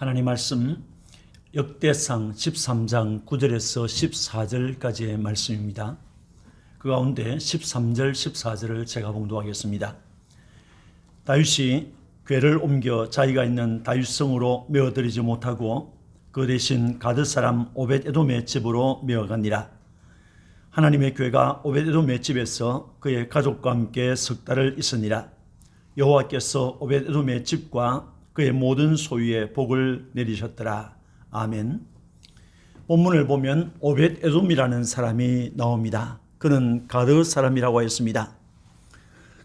하나님 말씀 역대상 13장 9절에서 14절까지의 말씀입니다. 그 가운데 13절 14절을 제가 봉독하겠습니다. 다윗이 궤를 옮겨 자기가 있는 다윗성으로 메어들이지 못하고 그 대신 가드 사람 오벳 에돔의 집으로 메어가니라. 하나님의 궤가 오벳 에돔의 집에서 그의 가족과 함께 석 달을 있으니라. 여호와께서 오벳 에돔의 집과 그의 모든 소유에 복을 내리셨더라. 아멘. 본문을 보면 오벳 에돔이라는 사람이 나옵니다. 그는 가드 사람이라고 했습니다.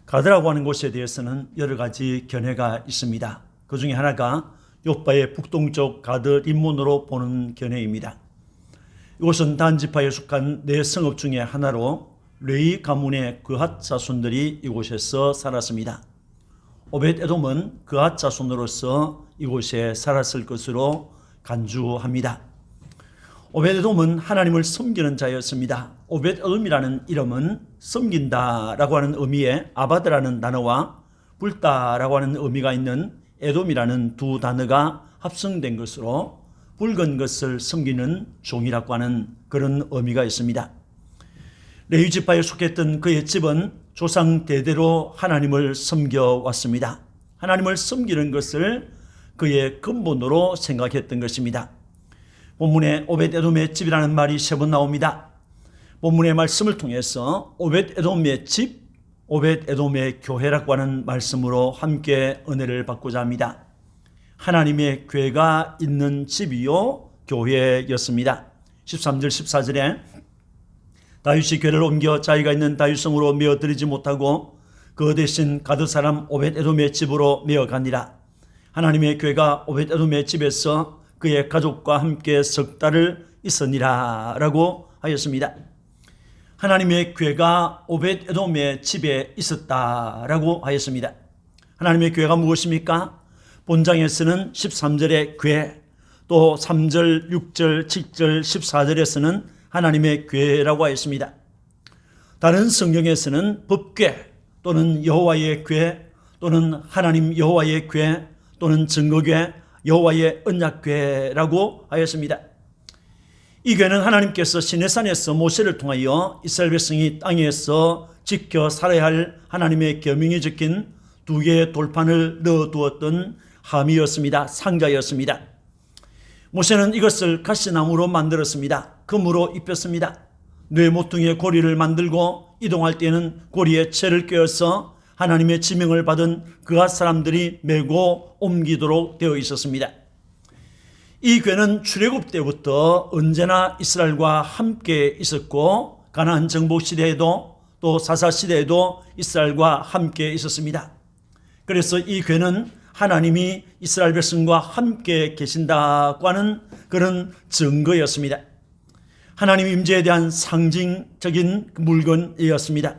가드라고 하는 곳에 대해서는 여러 가지 견해가 있습니다. 그 중에 하나가 요바의 북동쪽 가드 림몬으로 보는 견해입니다. 이곳은 단지파에 속한 네 성읍 중에 하나로 레이 가문의 그핫 자손들이 이곳에서 살았습니다. 오벳 에돔은 그핫 자손으로서 이곳에 살았을 것으로 간주합니다. 오벳 에돔은 하나님을 섬기는 자였습니다. 오벳 에돔이라는 이름은 섬긴다라고 하는 의미의 아바드라는 단어와 불다라고 하는 의미가 있는 에돔이라는 두 단어가 합성된 것으로 붉은 것을 섬기는 종이라고 하는 그런 의미가 있습니다. 레위 지파에 속했던 그의 집은 조상 대대로 하나님을 섬겨 왔습니다. 하나님을 섬기는 것을 그의 근본으로 생각했던 것입니다. 본문에 오벳에돔의 집이라는 말이 세 번 나옵니다. 본문의 말씀을 통해서 오벳에돔의 집, 오벳에돔의 교회라고 하는 말씀으로 함께 은혜를 받고자 합니다. 하나님의 괴가 있는 집이요 교회였습니다. 13절 14절에 다윗이 괴를 옮겨 자기가 있는 다윗성으로 메어 드리지 못하고 그 대신 가드 사람 오벳 에돔의 집으로 메어 가니라. 하나님의 괴가 오벳 에돔의 집에서 그의 가족과 함께 석 달을 있으니라라고 하였습니다. 하나님의 괴가 오벳 에돔의 집에 있었다라고 하였습니다. 하나님의 괴가 무엇입니까? 본장에서는 13절의 괴, 또 3절, 6절, 7절, 14절에서는 하나님의 괴라고 하였습니다. 다른 성경에서는 법궤 또는 여호와의 괴 또는 하나님 여호와의 괴 또는 증거궤 여호와의 언약궤라고 하였습니다. 이 궤는 하나님께서 시내산에서 모세를 통하여 이스라엘 백성이 땅에서 지켜 살아야 할 하나님의 계명이 적힌 두 개의 돌판을 넣어 두었던 함이었습니다. 상자였습니다. 모세는 이것을 가시나무로 만들었습니다. 금으로 입혔습니다. 뇌 모퉁이의 고리를 만들고 이동할 때는 고리에 채를 꿰어서 하나님의 지명을 받은 그앗 사람들이 메고 옮기도록 되어 있었습니다. 이 괴는 출애굽 때부터 언제나 이스라엘과 함께 있었고 가나안 정복 시대에도 또 사사 시대에도 이스라엘과 함께 있었습니다. 그래서 이 괴는 하나님이 이스라엘 백성과 함께 계신다고 하는 그런 증거였습니다. 하나님 임재에 대한 상징적인 물건이었습니다.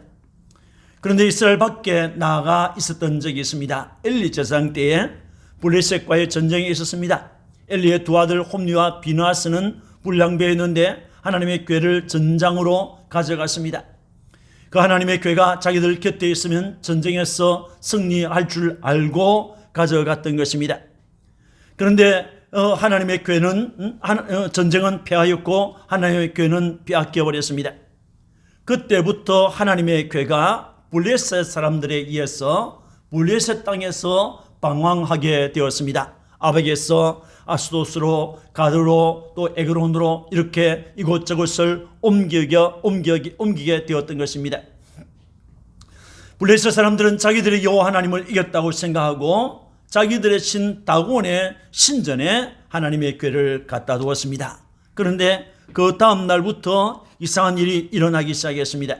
그런데 이스라엘 밖에 나가 있었던 적이 있습니다. 엘리 제사장 때에 블레셋과의 전쟁이 있었습니다. 엘리의 두 아들 홈리와 비누아스는 불량배에 있는데 하나님의 궤를 전장으로 가져갔습니다. 그 하나님의 궤가 자기들 곁에 있으면 전쟁에서 승리할 줄 알고 가져갔던 것입니다. 그런데 어, 하나님의 궤는 어, 전쟁은 패하였고 하나님의 궤는 빼앗겨 버렸습니다. 그때부터 하나님의 궤가 블레셋 사람들에 의해서 블레셋 땅에서 방황하게 되었습니다. 아벡에서 아스도스로 가드로 또 에그론으로 이렇게 이곳저곳을 옮기게 옮기게 옮기게 되었던 것입니다. 블레셋 사람들은 자기들이 여호와 하나님을 이겼다고 생각하고 자기들의 신 다곤의 신전에 하나님의 궤를 갖다 두었습니다. 그런데 그 다음 날부터 이상한 일이 일어나기 시작했습니다.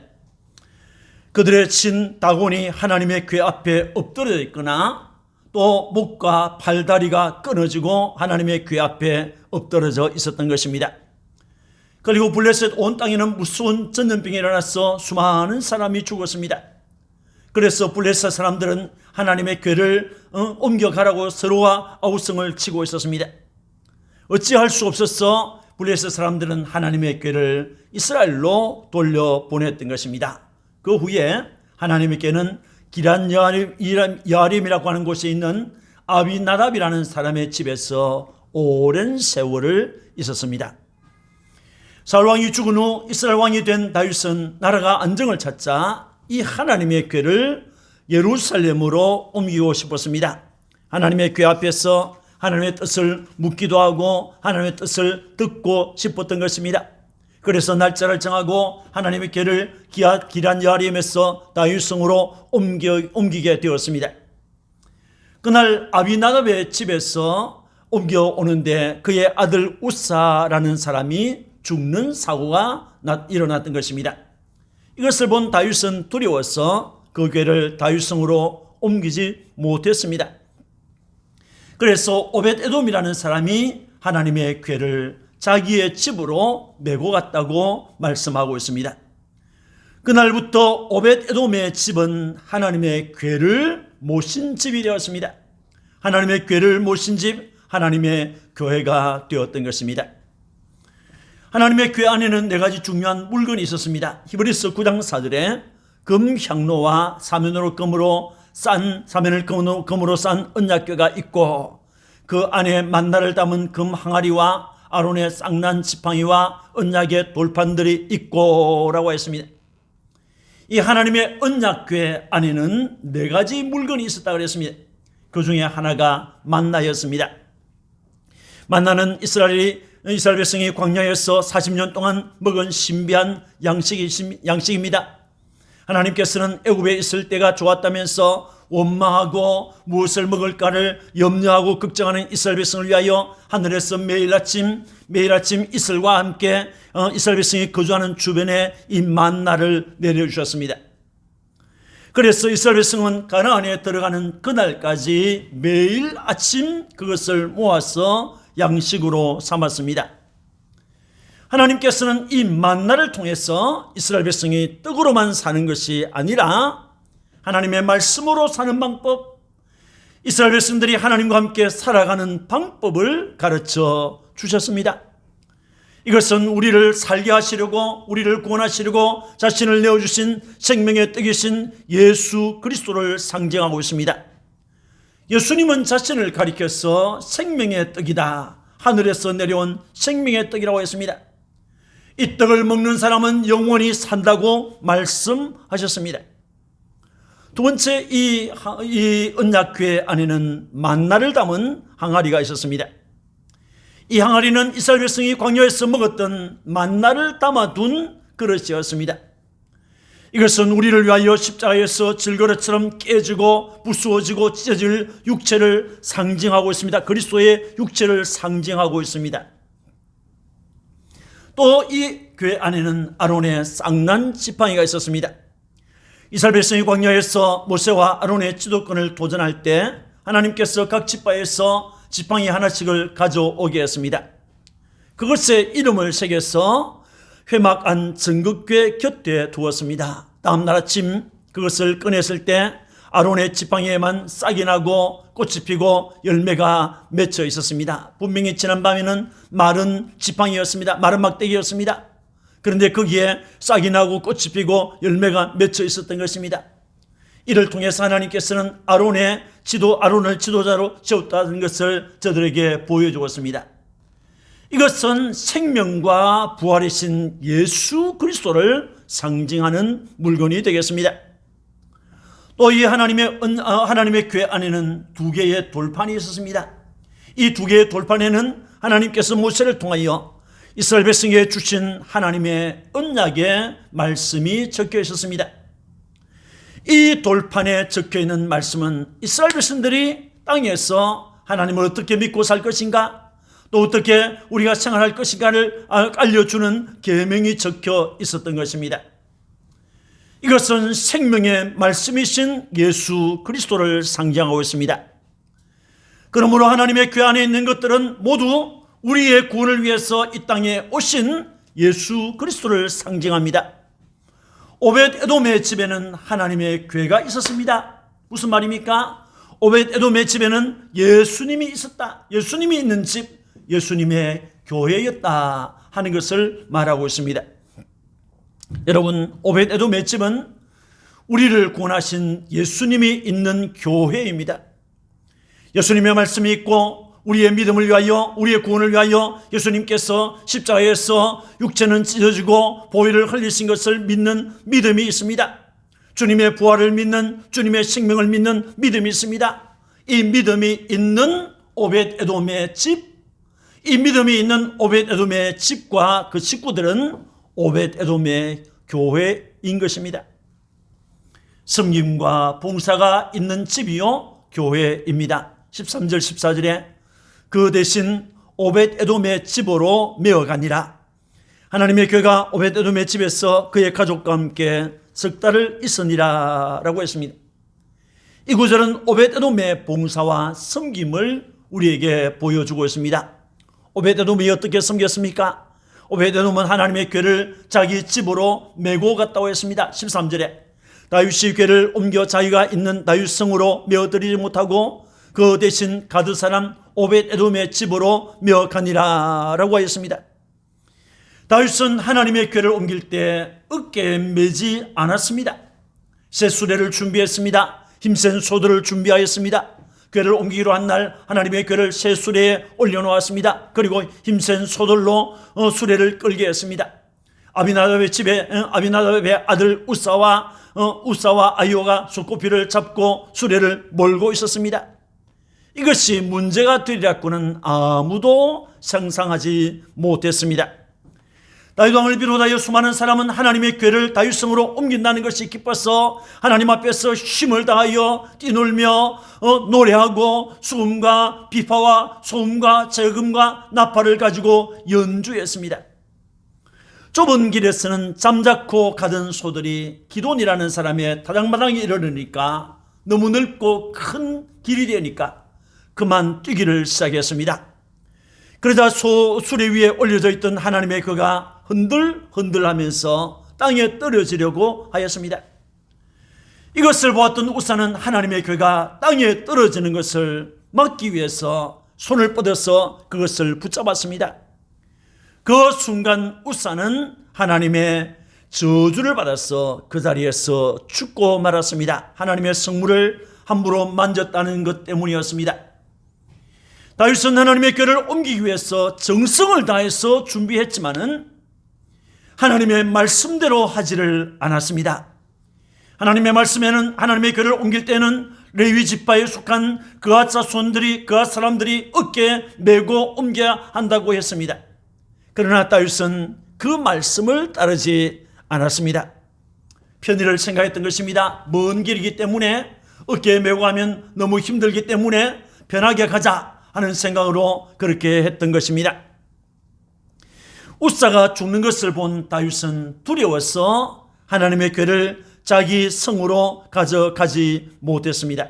그들의 신 다곤이 하나님의 궤 앞에 엎드려 있거나 또 목과 팔다리가 끊어지고 하나님의 궤 앞에 엎드러져 있었던 것입니다. 그리고 블레셋 온 땅에는 무서운 전염병이 일어나서 수많은 사람이 죽었습니다. 그래서 블레셋 사람들은 하나님의 궤를 어, 옮겨가라고 서로와 아우성을 치고 있었습니다. 어찌할 수 없어서 블레셋 사람들은 하나님의 궤를 이스라엘로 돌려보냈던 것입니다. 그 후에 하나님의 궤는 기란 여아림 이라고 하는 곳에 있는 아비나답이라는 사람의 집에서 오랜 세월을 있었습니다. 사울 왕이 죽은 후 이스라엘 왕이 된 다윗은 나라가 안정을 찾자 이 하나님의 궤를 예루살렘으로 옮기고 싶었습니다. 하나님의 궤 앞에서 하나님의 뜻을 묻기도 하고 하나님의 뜻을 듣고 싶었던 것입니다. 그래서 날짜를 정하고 하나님의 기아, 기란 여아림에서 다윗성으로 옮기게 되었습니다. 그날 아비나답의 집에서 옮겨오는데 그의 아들 우사라는 사람이 죽는 사고가 일어났던 것입니다. 이것을 본 다윗은 두려워서 그 궤를 다윗성으로 옮기지 못했습니다. 그래서 오벳 에돔이라는 사람이 하나님의 궤를 자기의 집으로 메고 갔다고 말씀하고 있습니다. 그날부터 오벳 에돔의 집은 하나님의 궤를 모신 집이 되었습니다. 하나님의 궤를 모신 집, 하나님의 교회가 되었던 것입니다. 하나님의 궤 안에는 네 가지 중요한 물건이 있었습니다. 히브리서 9장 4절에 금 향로와 사면으로 금으로 싼 사면을 금으로, 금으로 싼 언약궤가 있고 그 안에 만나를 담은 금 항아리와 아론의 쌍난 지팡이와 언약의 돌판들이 있고라고 했습니다. 이 하나님의 언약궤 안에는 네 가지 물건이 있었다 그랬습니다. 그 중에 하나가 만나였습니다. 만나는 이스라엘이 이스라엘 백성이 광야에서 40년 동안 먹은 신비한 양식이, 양식입니다. 하나님께서는 애굽에 있을 때가 좋았다면서 원망하고 무엇을 먹을까를 염려하고 걱정하는 이스라엘 백성을 위하여 하늘에서 매일 아침 매일 아침 이슬과 함께 어, 이스라엘 백성이 거주하는 주변에 이 만나를 내려주셨습니다. 그래서 이스라엘 백성은 가나안에 들어가는 그날까지 매일 아침 그것을 모아서 양식으로 삼았습니다. 하나님께서는 이 만나를 통해서 이스라엘 백성이 떡으로만 사는 것이 아니라 하나님의 말씀으로 사는 방법, 이스라엘 백성들이 하나님과 함께 살아가는 방법을 가르쳐 주셨습니다. 이것은 우리를 살게 하시려고 우리를 구원하시려고 자신을 내어주신 생명의 떡이신 예수 그리스도를 상징하고 있습니다. 예수님은 자신을 가리켜서 생명의 떡이다. 하늘에서 내려온 생명의 떡이라고 했습니다. 이 떡을 먹는 사람은 영원히 산다고 말씀하셨습니다. 두 번째 이, 이 언약궤 안에는 만나를 담은 항아리가 있었습니다. 이 항아리는 이스라엘 백성이 광야에서 먹었던 만나를 담아둔 그릇이었습니다. 이것은 우리를 위하여 십자가에서 질거릇처럼 깨지고 부수어지고 찢어질 육체를 상징하고 있습니다. 그리스도의 육체를 상징하고 있습니다. 또 이 교회 안에는 아론의 쌍난 지팡이가 있었습니다. 이스라엘 백성이 광야에서 모세와 아론의 지도권을 도전할 때 하나님께서 각 지파에서 지팡이 하나씩을 가져오게 했습니다. 그것에 이름을 새겨서 회막 안 증거궤 곁에 두었습니다. 다음날 아침 그것을 꺼냈을 때 아론의 지팡이에만 싹이 나고 꽃이 피고 열매가 맺혀 있었습니다. 분명히 지난밤에는 마른 지팡이였습니다. 마른 막대기였습니다. 그런데 거기에 싹이 나고 꽃이 피고 열매가 맺혀 있었던 것입니다. 이를 통해서 하나님께서는 아론의 지도, 아론을 지도자로 세웠다는 것을 저들에게 보여주었습니다. 이것은 생명과 부활이신 예수 그리스도를 상징하는 물건이 되겠습니다. 또 이 하나님의, 어, 하나님의 궤 안에는 두 개의 돌판이 있었습니다. 이 두 개의 돌판에는 하나님께서 모세를 통하여 이스라엘 백성에게 주신 하나님의 언약의 말씀이 적혀 있었습니다. 이 돌판에 적혀 있는 말씀은 이스라엘 백성들이 땅에서 하나님을 어떻게 믿고 살 것인가, 또 어떻게 우리가 생활할 것인가를 알려주는 계명이 적혀 있었던 것입니다. 이것은 생명의 말씀이신 예수 그리스도를 상징하고 있습니다. 그러므로 하나님의 궤 안에 있는 것들은 모두 우리의 구원을 위해서 이 땅에 오신 예수 그리스도를 상징합니다. 오벳 에돔의 집에는 하나님의 궤가 있었습니다. 무슨 말입니까? 오벳 에돔의 집에는 예수님이 있었다. 예수님이 있는 집, 예수님의 교회였다 하는 것을 말하고 있습니다. 여러분, 오벳 에돔의 집은 우리를 구원하신 예수님이 있는 교회입니다. 예수님의 말씀이 있고 우리의 믿음을 위하여 우리의 구원을 위하여 예수님께서 십자가에서 육체는 찢어지고 보혈을 흘리신 것을 믿는 믿음이 있습니다. 주님의 부활을 믿는 주님의 생명을 믿는 믿음이 있습니다. 이 믿음이 있는 오벳 에돔의 집, 이 믿음이 있는 오벳 에돔의 집과 그 식구들은 오벳 에돔의 교회인 것입니다. 섬김과 봉사가 있는 집이요 교회입니다. 13절 14절에 그 대신 오벳 에돔의 집으로 메어가니라. 하나님의 교회가 오벳 에돔의 집에서 그의 가족과 함께 석 달을 있으니라라고 했습니다. 이 구절은 오벳 에돔의 봉사와 섬김을 우리에게 보여주고 있습니다. 오벳 에돔이 어떻게 섬겼습니까? 에돔은 하나님의 교회를 자기 집으로 메고 갔다고 했습니다. 13절에 다윗이 괴를 옮겨 자기가 있는 다윗성으로 메어드리지 못하고 그 대신 가드 사람 오벳 에돔의 집으로 메어가니라 라고 하였습니다. 다윗은 하나님의 괴를 옮길 때 어깨에 매지 않았습니다. 새 수레를 준비했습니다. 힘센 소들을 준비하였습니다. 괴를 옮기기로 한 날 하나님의 괴를 새 수레에 올려놓았습니다. 그리고 힘센 소들로 어, 수레를 끌게 했습니다. 아비나답의 집에 어, 아비나답의 아들 우사와 어, 우사와 아이오가 손꼽이를 잡고 수레를 몰고 있었습니다. 이것이 문제가 되리라고는 아무도 상상하지 못했습니다. 다윗 왕을 비롯하여 수많은 사람은 하나님의 궤를 다윗성으로 옮긴다는 것이 기뻐서 하나님 앞에서 힘을 다하여 뛰놀며 어, 노래하고 수음과 비파와 소음과 재금과 나팔을 가지고 연주했습니다. 좁은 길에서는 잠자코 가던 소들이 기돈이라는 사람의 다장마당에 이르르니까 너무 넓고 큰 길이 되니까 그만 뛰기를 시작했습니다. 그러자 소 수레 위에 올려져 있던 하나님의 그가 흔들흔들 하면서 땅에 떨어지려고 하였습니다. 이것을 보았던 우사는 하나님의 괴가 땅에 떨어지는 것을 막기 위해서 손을 뻗어서 그것을 붙잡았습니다. 그 순간 우사는 하나님의 저주를 받아서 그 자리에서 죽고 말았습니다. 하나님의 성물을 함부로 만졌다는 것 때문이었습니다. 다윗은 하나님의 궤를 옮기기 위해서 정성을 다해서 준비했지만은 하나님의 말씀대로 하지를 않았습니다. 하나님의 말씀에는 하나님의 교를 옮길 때는 레위 지파에 속한 그아 자손들이 그아 사람들이 어깨에 메고 옮겨야 한다고 했습니다. 그러나 다윗은 그 말씀을 따르지 않았습니다. 편의를 생각했던 것입니다. 먼 길이기 때문에 어깨에 메고 가면 너무 힘들기 때문에 편하게 가자 하는 생각으로 그렇게 했던 것입니다. 우사가 죽는 것을 본 다윗은 두려워서 하나님의 궤를 자기 성으로 가져가지 못했습니다.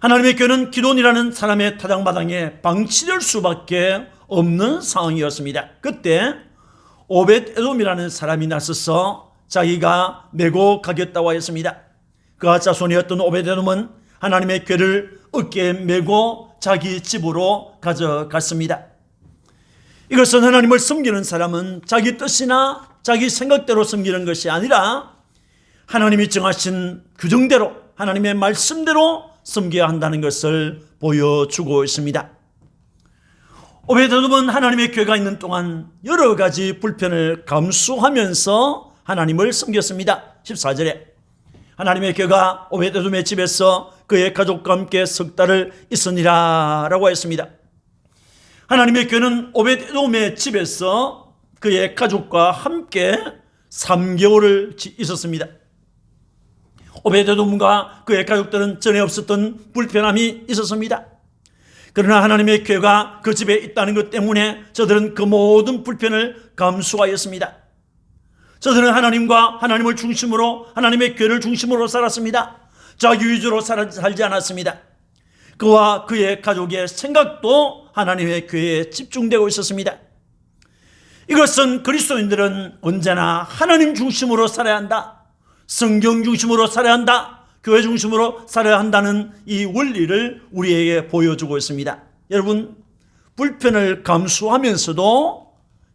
하나님의 궤는 기돈이라는 사람의 타당마당에 방치될 수밖에 없는 상황이었습니다. 그때 오벳 에돔이라는 사람이 나서서 자기가 메고 가겠다고 했습니다. 그 자손이었던 오벳 에돔은 하나님의 궤를 어깨에 메고 자기 집으로 가져갔습니다. 이것은 하나님을 섬기는 사람은 자기 뜻이나 자기 생각대로 섬기는 것이 아니라 하나님이 정하신 규정대로 하나님의 말씀대로 섬겨야 한다는 것을 보여주고 있습니다. 오베드돔은 하나님의 교회가 있는 동안 여러 가지 불편을 감수하면서 하나님을 섬겼습니다. 14절에 하나님의 교회가 오베드돔의 집에서 그의 가족과 함께 석 달을 있으니라 라고 했습니다. 하나님의 교회는 오벳돔의 집에서 그의 가족과 함께 3개월을 있었습니다. 오벳돔과 그의 가족들은 전에 없었던 불편함이 있었습니다. 그러나 하나님의 교회가 그 집에 있다는 것 때문에 저들은 그 모든 불편을 감수하였습니다. 저들은 하나님과 하나님을 중심으로 하나님의 교회를 중심으로 살았습니다. 위주로 살지 않았습니다. 그와 그의 가족의 생각도 하나님의 교회에 집중되고 있었습니다. 이것은 그리스도인들은 언제나 하나님 중심으로 살아야 한다. 성경 중심으로 살아야 한다. 교회 중심으로 살아야 한다는 이 원리를 우리에게 보여주고 있습니다. 여러분, 불편을 감수하면서도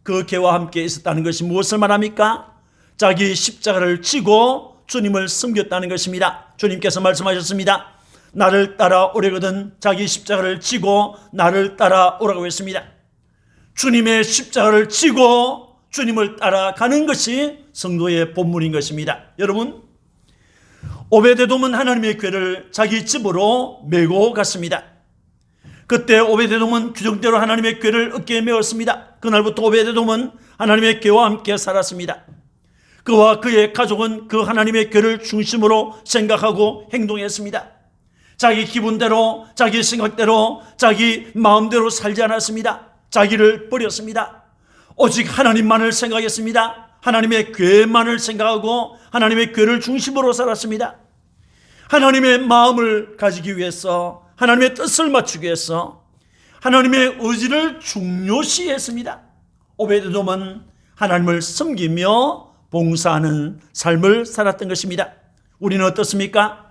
그 개와 함께 있었다는 것이 무엇을 말합니까? 자기 십자가를 지고 주님을 섬겼다는 것입니다. 주님께서 말씀하셨습니다. 나를 따라 오래거든 자기 십자가를 지고 나를 따라 오라고 했습니다. 주님의 십자가를 지고 주님을 따라가는 것이 성도의 본문인 것입니다. 여러분, 오베데돔은 하나님의 궤를 자기 집으로 메고 갔습니다. 그때 오베데돔은 규정대로 하나님의 궤를 어깨에 메었습니다. 그날부터 오베데돔은 하나님의 궤와 함께 살았습니다. 그와 그의 가족은 그 하나님의 궤를 중심으로 생각하고 행동했습니다. 자기 기분대로, 자기 생각대로, 자기 마음대로 살지 않았습니다. 자기를 버렸습니다. 오직 하나님만을 생각했습니다. 하나님의 궤만을 생각하고 하나님의 궤를 중심으로 살았습니다. 하나님의 마음을 가지기 위해서 하나님의 뜻을 맞추기 위해서 하나님의 의지를 중요시했습니다. 오베드돔은 하나님을 섬기며 봉사하는 삶을 살았던 것입니다. 우리는 어떻습니까?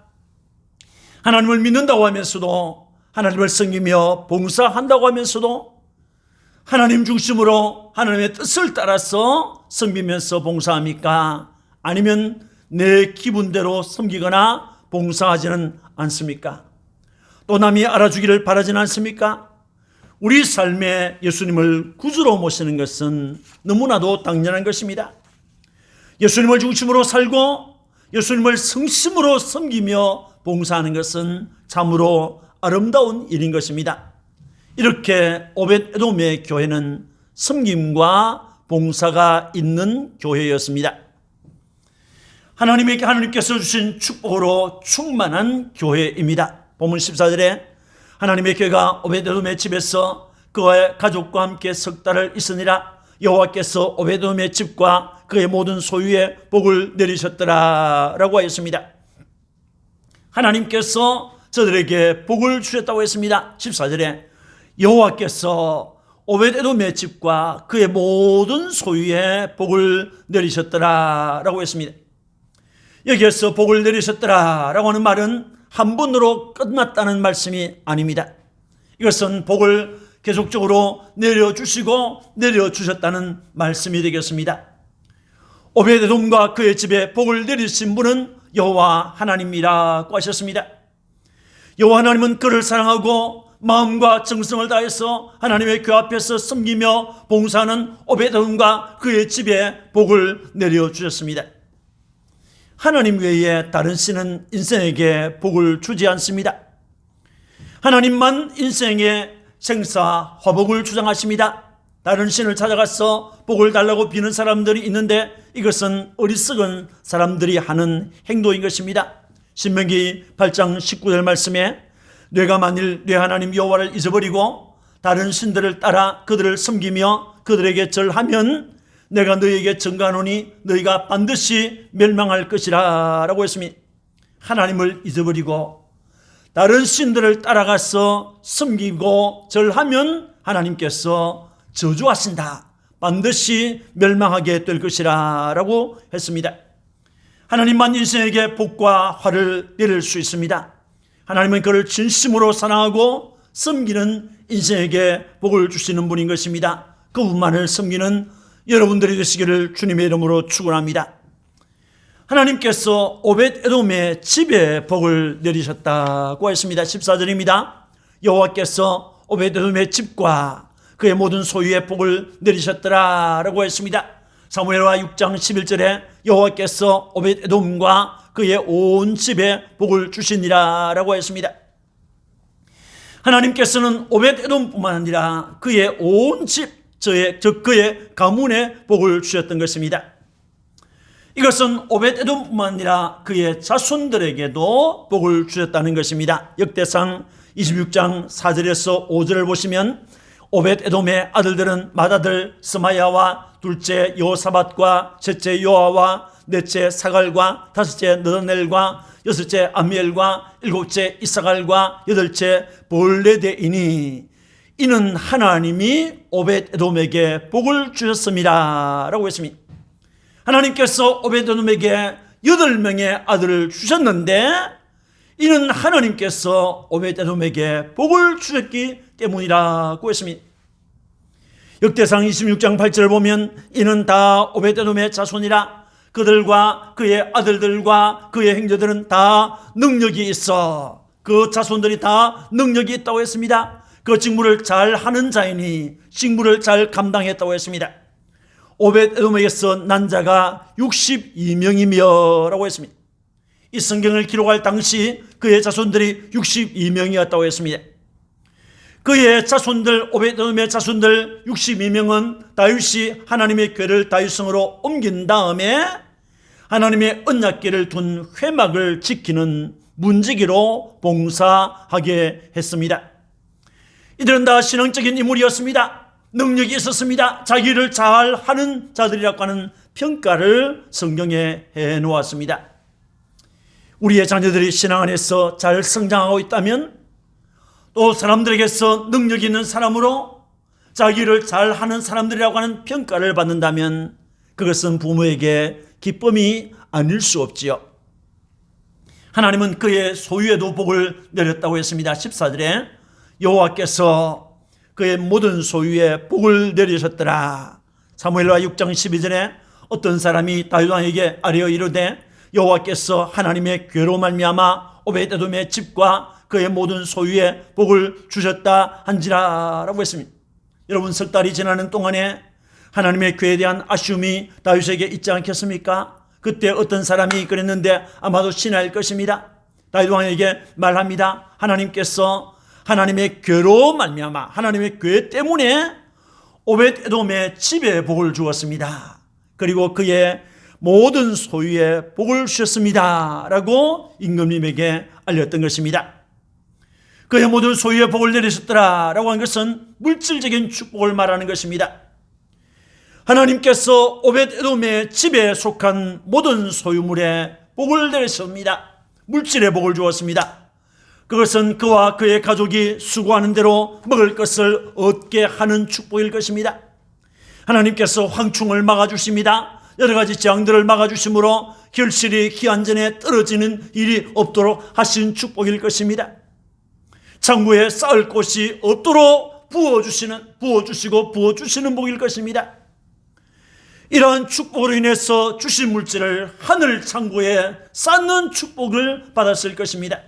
하나님을 믿는다고 하면서도 하나님을 섬기며 봉사한다고 하면서도 하나님 중심으로 하나님의 뜻을 따라서 섬기면서 봉사합니까? 아니면 내 기분대로 섬기거나 봉사하지는 않습니까? 또 남이 알아주기를 바라지는 않습니까? 우리 삶에 예수님을 구주로 모시는 것은 너무나도 당연한 것입니다. 예수님을 중심으로 살고 예수님을 성심으로 섬기며 봉사하는 것은 참으로 아름다운 일인 것입니다. 이렇게 오벳 에돔의 교회는 섬김과 봉사가 있는 교회였습니다. 하나님에게 하나님께서 주신 축복으로 충만한 교회입니다. 본문 14절에 하나님의 교회가 오베데돔의 집에서 그의 가족과 함께 석 달을 있으니라 여호와께서 오베데돔의 집과 그의 모든 소유에 복을 내리셨더라라고 하였습니다. 하나님께서 저들에게 복을 주셨다고 했습니다. 14절에 여호와께서 오베데돔의 집과 그의 모든 소유에 복을 내리셨더라라고 했습니다. 여기에서 복을 내리셨더라라고 하는 말은 한 번으로 끝났다는 말씀이 아닙니다. 이것은 복을 계속적으로 내려주시고 내려주셨다는 말씀이 되겠습니다. 오베데돔과 그의 집에 복을 내리신 분은 여호와 하나님이라고 하셨습니다. 여호와 하나님은 그를 사랑하고 마음과 정성을 다해서 하나님의 교 앞에서 섬기며 봉사하는 오베데돔과 그의 집에 복을 내려 주셨습니다. 하나님 외에 다른 신은 인생에게 복을 주지 않습니다. 하나님만 인생에 생사 화복을 주장하십니다. 다른 신을 찾아가서 복을 달라고 비는 사람들이 있는데 이것은 어리석은 사람들이 하는 행동인 것입니다. 신명기 8장 19절 말씀에 뇌가 만일 뇌 하나님 여호와를 잊어버리고 다른 신들을 따라 그들을 섬기며 그들에게 절하면 내가 너희에게 증가하노니 너희가 반드시 멸망할 것이라 라고 했습니다. 하나님을 잊어버리고 다른 신들을 따라가서 섬기고 절하면 하나님께서 저주하신다. 반드시 멸망하게 될 것이라 라고 했습니다. 하나님만 인생에게 복과 화를 내릴 수 있습니다. 하나님은 그를 진심으로 사랑하고 섬기는 인생에게 복을 주시는 분인 것입니다. 그분만을 섬기는 여러분들이 되시기를 주님의 이름으로 축원합니다. 하나님께서 오벳 에돔의 집에 복을 내리셨다고 했습니다. 14절입니다. 여호와께서 오벳 에돔의 집과 그의 모든 소유의 복을 내리셨더라라고 했습니다. 사무엘와 6장 11절에 여호와께서 오벳 에돔과 그의 온 집에 복을 주시니라라고 했습니다. 하나님께서는 오벳 에돔뿐만 아니라 그의 온 집, 저의 즉 그의 가문에 복을 주셨던 것입니다. 이것은 오벳 에돔뿐만 아니라 그의 자손들에게도 복을 주셨다는 것입니다. 역대상 26장 4절에서 5절을 보시면 오벳 에돔의 아들들은 맏아들 스마야와 둘째 요사밧과 셋째 요아와 넷째 사갈과 다섯째 너다넬과 여섯째 아미엘과 일곱째 이사갈과 여덟째 볼레데이니 이는 하나님이 오벳 에돔에게 복을 주셨습니다. 라고 했습니다. 하나님께서 오벳 에돔에게 여덟 명의 아들을 주셨는데 이는 하나님께서 오벳 에돔에게 복을 주셨기 때문이라고 했습니다. 역대상 26장 8절을 보면 이는 다 오벳 에돔의 자손이라 그들과 그의 아들들과 그의 행자들은 다 능력이 있어 그 자손들이 다 능력이 있다고 했습니다. 그 직무를 잘 하는 자이니 직무를 잘 감당했다고 했습니다. 오벳 에돔에게서 난 자가 62명이며 라고 했습니다. 이 성경을 기록할 당시 그의 자손들이 62명이었다고 했습니다. 그의 자손들 에돔의 자손들 62명은 다윗이 하나님의 궤를 다윗성으로 옮긴 다음에 하나님의 언약궤를 둔 회막을 지키는 문지기로 봉사하게 했습니다. 이들은 다 신앙적인 인물이었습니다. 능력이 있었습니다. 자기를 잘 하는 자들이라고 하는 평가를 성경에 해 놓았습니다. 우리의 자녀들이 신앙 안에서 잘 성장하고 있다면 또 사람들에게서 능력 있는 사람으로 자기를 잘 하는 사람들이라고 하는 평가를 받는다면 그것은 부모에게 기쁨이 아닐 수 없지요. 하나님은 그의 소유에도 복을 내렸다고 했습니다. 14절에 여호와께서 그의 모든 소유에 복을 내리셨더라. 사무엘라 6장 12절에 어떤 사람이 다윗 왕에게 아뢰어 이르되 여호와께서 하나님의 괴로 말미암아 오베데돔의 집과 그의 모든 소유에 복을 주셨다 한지라라고 했습니다. 여러분 석 달이 지나는 동안에 하나님의 괴에 대한 아쉬움이 다윗에게 있지 않겠습니까? 그때 어떤 사람이 그랬는데 아마도 신하일 것입니다. 다윗 왕에게 말합니다. 하나님께서 하나님의 괴로 말미암아 하나님의 괴 때문에 오벳 에돔의 집에 복을 주었습니다. 그리고 그의 모든 소유에 복을 주셨습니다. 라고 임금님에게 알렸던 것입니다. 그의 모든 소유에 복을 내리셨더라. 라고 한 것은 물질적인 축복을 말하는 것입니다. 하나님께서 오벳 에돔의 집에 속한 모든 소유물에 복을 내리셨습니다. 물질에 복을 주었습니다. 그것은 그와 그의 가족이 수고하는 대로 먹을 것을 얻게 하는 축복일 것입니다. 하나님께서 황충을 막아주십니다. 여러 가지 재앙들을 막아주심으로 결실이 기한 전에 떨어지는 일이 없도록 하신 축복일 것입니다. 창고에 쌓을 곳이 없도록 부어주시는, 부어주시고 부어주시는 복일 것입니다. 이러한 축복으로 인해서 주신 물질을 하늘 창고에 쌓는 축복을 받았을 것입니다.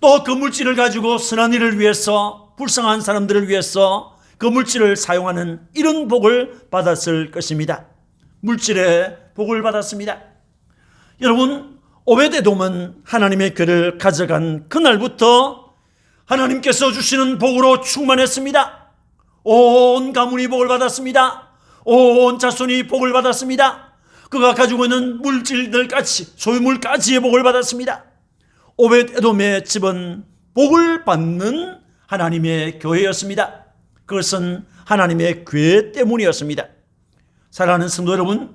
또 그 물질을 가지고 선한 일을 위해서 불쌍한 사람들을 위해서 그 물질을 사용하는 이런 복을 받았을 것입니다. 물질의 복을 받았습니다. 여러분 오베데돔은 하나님의 괴를 가져간 그날부터 하나님께서 주시는 복으로 충만했습니다. 온 가문이 복을 받았습니다. 온 자손이 복을 받았습니다. 그가 가지고 있는 물질들까지 소유물까지의 복을 받았습니다. 오벳 에돔의 집은 복을 받는 하나님의 교회였습니다. 그것은 하나님의 교회 때문이었습니다. 사랑하는 성도 여러분,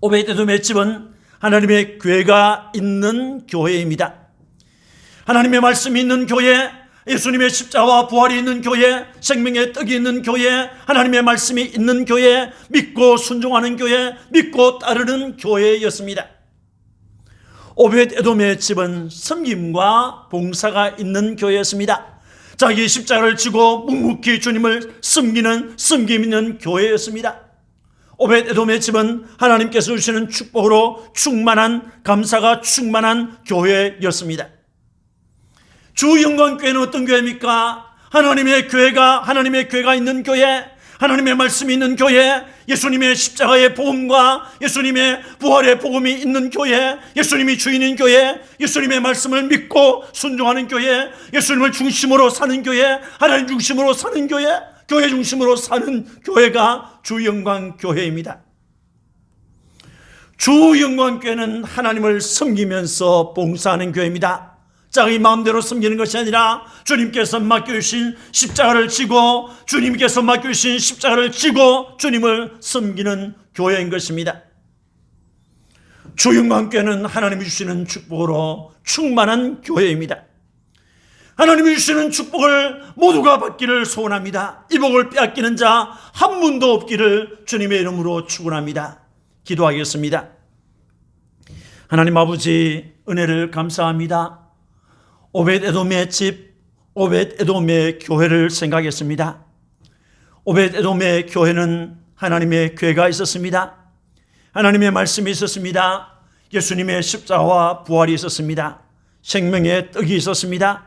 오벳 에돔의 집은 하나님의 교회가 있는 교회입니다. 하나님의 말씀이 있는 교회, 예수님의 십자와 부활이 있는 교회, 생명의 떡이 있는 교회, 하나님의 말씀이 있는 교회, 믿고 순종하는 교회, 믿고 따르는 교회였습니다. 오벳 에돔의 집은 섬김과 봉사가 있는 교회였습니다. 자기 십자가를 지고 묵묵히 주님을 섬기는 섬김 있는 교회였습니다. 에돔의 집은 하나님께서 주시는 축복으로 충만한 감사가 충만한 교회였습니다. 주 영광교회는 어떤 교회입니까? 하나님의 교회가 하나님의 교회가 있는 교회, 하나님의 말씀이 있는 교회, 예수님의 십자가의 복음과 예수님의 부활의 복음이 있는 교회, 예수님이 주인인 교회, 예수님의 말씀을 믿고 순종하는 교회, 예수님을 중심으로 사는 교회, 하나님 중심으로 사는 교회, 교회 중심으로 사는 교회가 주 영광 교회입니다. 주 영광 교회는 하나님을 섬기면서 봉사하는 교회입니다. 자기 마음대로 섬기는 것이 아니라 주님께서 맡겨주신 십자가를 지고 주님께서 맡겨주신 십자가를 지고 주님을 섬기는 교회인 것입니다. 주영광교회는 하나님이 주시는 축복으로 충만한 교회입니다. 하나님이 주시는 축복을 모두가 받기를 소원합니다. 이 복을 빼앗기는 자 한 분도 없기를 주님의 이름으로 축원합니다. 기도하겠습니다. 하나님 아버지 은혜를 감사합니다. 오벳 에돔의 집, 오벳 에돔의 교회를 생각했습니다. 오벳 에돔의 교회는 하나님의 교회가 있었습니다. 하나님의 말씀이 있었습니다. 예수님의 십자와 부활이 있었습니다. 생명의 떡이 있었습니다.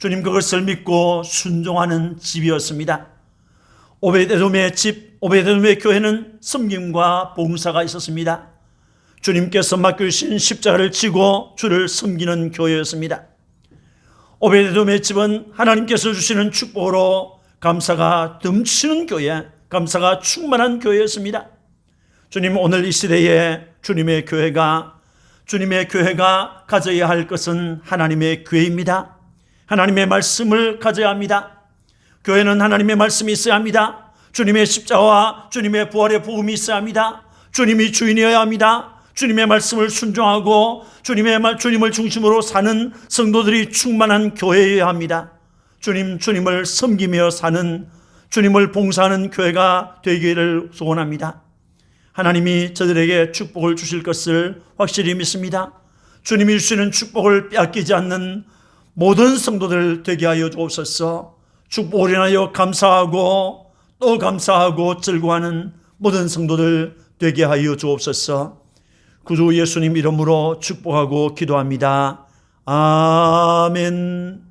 주님 그것을 믿고 순종하는 집이었습니다. 오베데돔의 집, 오베데돔의 교회는 섬김과 봉사가 있었습니다. 주님께서 맡겨주신 십자가를 지고 주를 섬기는 교회였습니다. 오베데돔의 집은 하나님께서 주시는 축복으로 감사가 넘치는 교회, 감사가 충만한 교회였습니다. 주님 오늘 이 시대에 주님의 교회가 주님의 교회가 가져야 할 것은 하나님의 교회입니다. 하나님의 말씀을 가져야 합니다. 교회는 하나님의 말씀이 있어야 합니다. 주님의 십자와 주님의 부활의 복음이 있어야 합니다. 주님이 주인이어야 합니다. 주님의 말씀을 순종하고 주님의 말 주님을 중심으로 사는 성도들이 충만한 교회여야 합니다. 주님 주님을 섬기며 사는 주님을 봉사하는 교회가 되기를 소원합니다. 하나님이 저들에게 축복을 주실 것을 확실히 믿습니다. 주님이 주시는 축복을 빼앗기지 않는 모든 성도들 되게 하여 주옵소서. 축복을 인하여 감사하고 또 감사하고 즐거워하는 모든 성도들 되게 하여 주옵소서. 구주 예수님 이름으로 축복하고 기도합니다. 아멘.